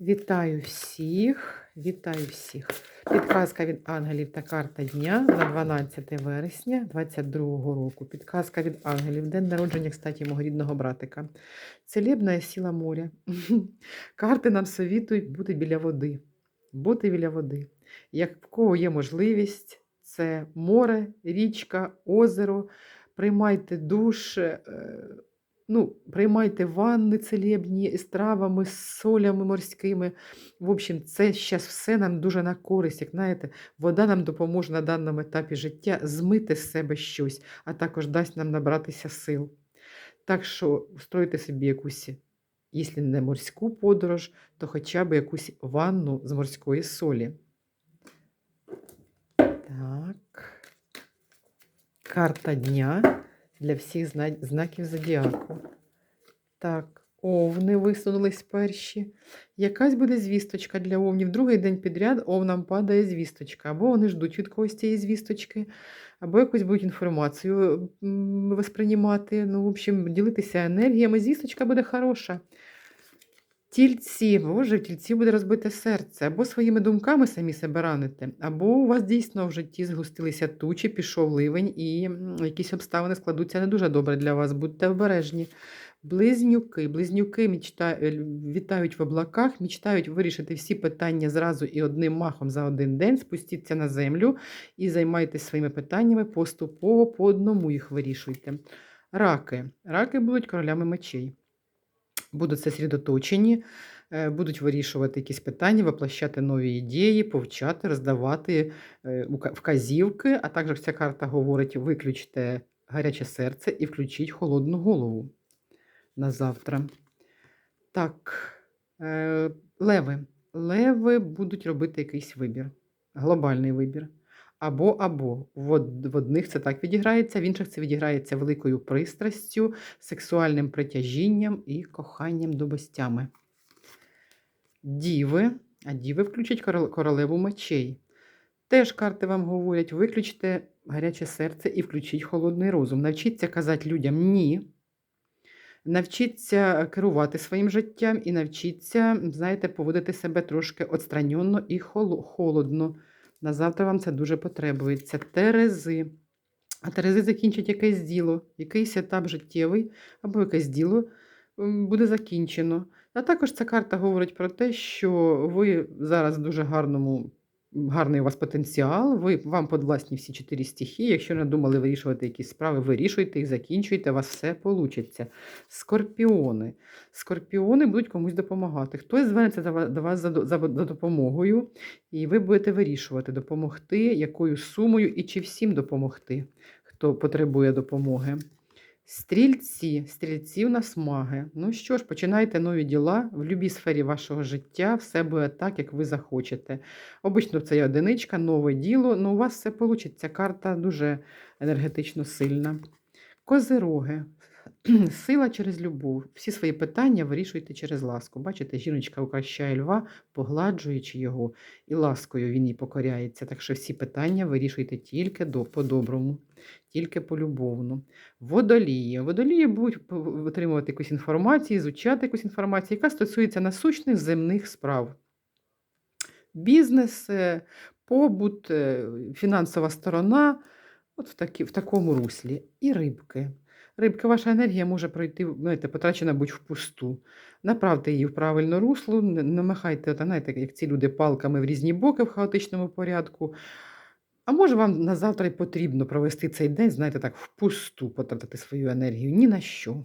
Вітаю всіх, вітаю всіх. Підказка від ангелів та карта дня на 12 вересня 2022 року. Підказка від ангелів. День народження, кстати, мого рідного братика. Целебна сила моря. Карти нам совітують бути біля води. Бути біля води. Як в кого є можливість, це море, річка, озеро. Приймайте душ. Ну, приймайте ванни целебні з травами, з солями морськими. В общем, це зараз все нам дуже на користь. Як знаєте, вода нам допоможе на даному етапі життя змити з себе щось, а також дасть нам набратися сил. Так що устройте собі якусь, якщо не морську подорож, то хоча б якусь ванну з морської солі. Так. Карта дня для всіх знаків зодіаку. Так, овни висунулись перші. Якась буде звісточка для овнів. Другий день підряд овнам падає звісточка. Або вони ждуть від когось цієї звісточки, або якусь будуть інформацію восприймати. Ну, в общем, ділитися енергіями. Звісточка буде хороша. Тільці, боже, в тільці буде розбите серце, або своїми думками самі себе раните, або у вас дійсно в житті згустилися тучі, пішов ливень, і якісь обставини складуться не дуже добре для вас. Будьте обережні. Близнюки, близнюки мічта... е, вітають в облаках, мечтають вирішити всі питання зразу і одним махом за один день. Спустіться на землю і займайтесь своїми питаннями поступово по одному їх вирішуйте. Раки. Раки будуть королями мечей будуть сосредоточені, е, будуть вирішувати якісь питання, воплощати нові ідеї, повчати, роздавати е, вказівки. А також ця карта говорить: виключте гаряче серце і включіть холодну голову на завтра. Так, е, леви. Леви будуть робити якийсь вибір, глобальний вибір. Або, або. В одних це так відіграється, в інших це відіграється великою пристрастю, сексуальним притяжінням і коханням до бостями. Діви, а діви включать королеву мечей. Теж карти вам говорять: виключте гаряче серце і включіть холодний розум. Навчіться казати людям ні. Навчіться керувати своїм життям і навчіться, знаєте, поводити себе трошки отстраненно і холодно. На завтра вам це дуже потребується. Терези. А Терези закінчать якесь діло, якийсь етап життєвий або якесь діло буде закінчено. А також ця карта говорить про те, що ви зараз в дуже гарному, гарний у вас потенціал, ви, вам подвласні всі чотири стихії. Якщо не думали вирішувати якісь справи, вирішуйте їх, закінчуйте, у вас все вийде. Скорпіони. Скорпіони будуть комусь допомагати. Хтось звернеться до вас за, за за допомогою, і ви будете вирішувати, допомогти, якою сумою і чи всім допомогти, хто потребує допомоги. Стрільці, стрільці у нас маги. Ну що ж, починайте нові діла в будь-якій сфері вашого життя, все буде так, як ви захочете. Обично це є одиничка, нове діло, але у вас все вийде. Ця Карта дуже енергетично сильна. Козироги. Сила через любов. Всі свої питання вирішуйте через ласку. Бачите, жіночка укращає льва, погладжуючи його, і ласкою він їй покоряється. Так що всі питання вирішуйте тільки до, по-доброму, тільки полюбовно. Водолії. Водолії будуть отримувати якусь інформацію, изучати якусь інформацію, яка стосується насущних земних справ. Бізнес, е, побут, е, фінансова сторона, от в, такі, в такому руслі. І рибки. Рибки, ваша енергія може пройти, знаєте, потрачена будь впусту. Направте її в правильне русло, не не махайте, от, знаєте, як ці люди палками в різні боки в хаотичному порядку. А може вам на завтра й потрібно провести цей день, знаєте, так, впусту потратити свою енергію? Ні на що.